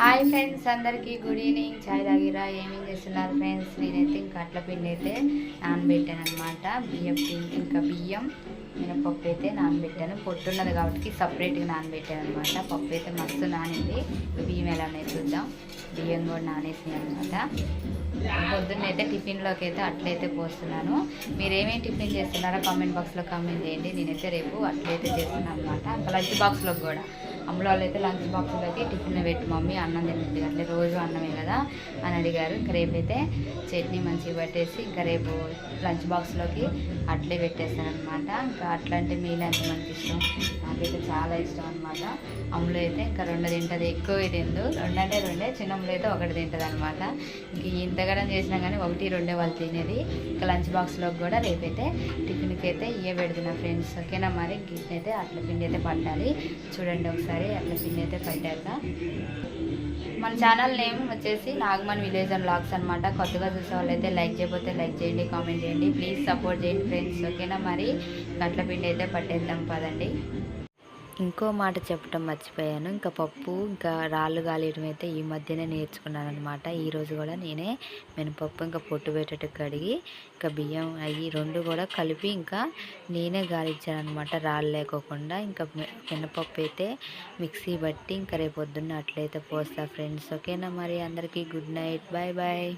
Hi friends అందరికీ good evening. చాయ్ తాగిరా? ఏమేం చేస్తున్నారు ఫ్రెండ్స్? నేనైతే ఇంకా అట్ల పిండి అయితే నానబెట్టాను అనమాట బియ్యం పిండి ఇంకా బియ్యం మినపప్పు అయితే నానబెట్టాను. పొట్టున్నది కాబట్టి సపరేట్గా నానబెట్టాను అనమాట పప్పు అయితే మస్తు నానింది. బియ్యం ఎలా చూద్దాం. బియ్యం కూడా నానేసినాయి అనమాట పొద్దున్న అయితే టిఫిన్లోకి అయితే అట్లయితే పోస్తున్నాను. మీరు ఏమేమి టిఫిన్ చేస్తున్నారో కామెంట్ బాక్స్లో కామెంట్ చేయండి. నేనైతే రేపు అట్లయితే చేస్తున్నాను అనమాట లంచ్ బాక్స్లోకి కూడా. అమ్ముల అయితే లంచ్ బాక్స్లోకి టిఫిన్ పెట్టి మమ్మీ అన్నం తింటుంది అట్లే రోజు అన్నమే కదా అని అడిగారు. ఇంకా రేపైతే చట్నీ మంచిగా పట్టేసి ఇంకా రేపు లంచ్ బాక్స్లోకి అట్లే పెట్టేస్తాను అనమాట ఇంకా మీలు అంటే మనకి ఇష్టం. చాలా ఇష్టం అనమాట అమ్ములు అయితే ఇంకా రెండు తింటుంది ఎక్కువ తిందు. రెండు అంటే రెండే చిన్నమ్ములు అయితే ఒకటి తింటుంది అనమాట ఇంక ఇంతగడం చేసినా కానీ ఒకటి రెండే వాళ్ళు తినేది. ఇంకా లంచ్ బాక్స్లోకి కూడా రేపైతే టిఫిన్కి అయితే ఇవే పెడుతున్నా ఫ్రెండ్స్. ఓకేనా మరి? అయితే అట్ల పిండి అయితే పట్టాలి. చూడండి ఒకసారి అట్ల పిండి అయితే పట్టాక మన ఛానల్ నేమ్ వచ్చేసి నాగమన్ విలేజ్ అండ్ బ్లాగ్స్ అనమాట కొత్తగా చూసే వాళ్ళైతే లైక్ చేయకపోతే లైక్ చేయండి కామెంట్ చేయండి. ప్లీజ్ సపోర్ట్ చేయండి ఫ్రెండ్స్. ఓకేనా మరి? గట్ల పిండి అయితే పట్టేద్దాం పదండి. ఇంకో మాట చెప్పడం మర్చిపోయాను. ఇంకా పప్పు ఇంకా రాళ్ళు కాలేయడం అయితే ఈ మధ్యనే నేర్చుకున్నాను అనమాట ఈరోజు కూడా నేనే మినపప్పు ఇంకా పొట్టు పెట్టేట కడిగి ఇంకా బియ్యం అవి రెండు కూడా కలిపి ఇంకా నేనే గాలిచ్చాను అనమాట రాళ్ళు లేకోకుండా ఇంకా మినపప్పు అయితే మిక్సీ బట్టి ఇంకా రేపు పొద్దున్న అట్లయితే పోస్తా. ఫ్రెండ్స్ ఓకేనా మరి? అందరికీ గుడ్ నైట్. Bye bye.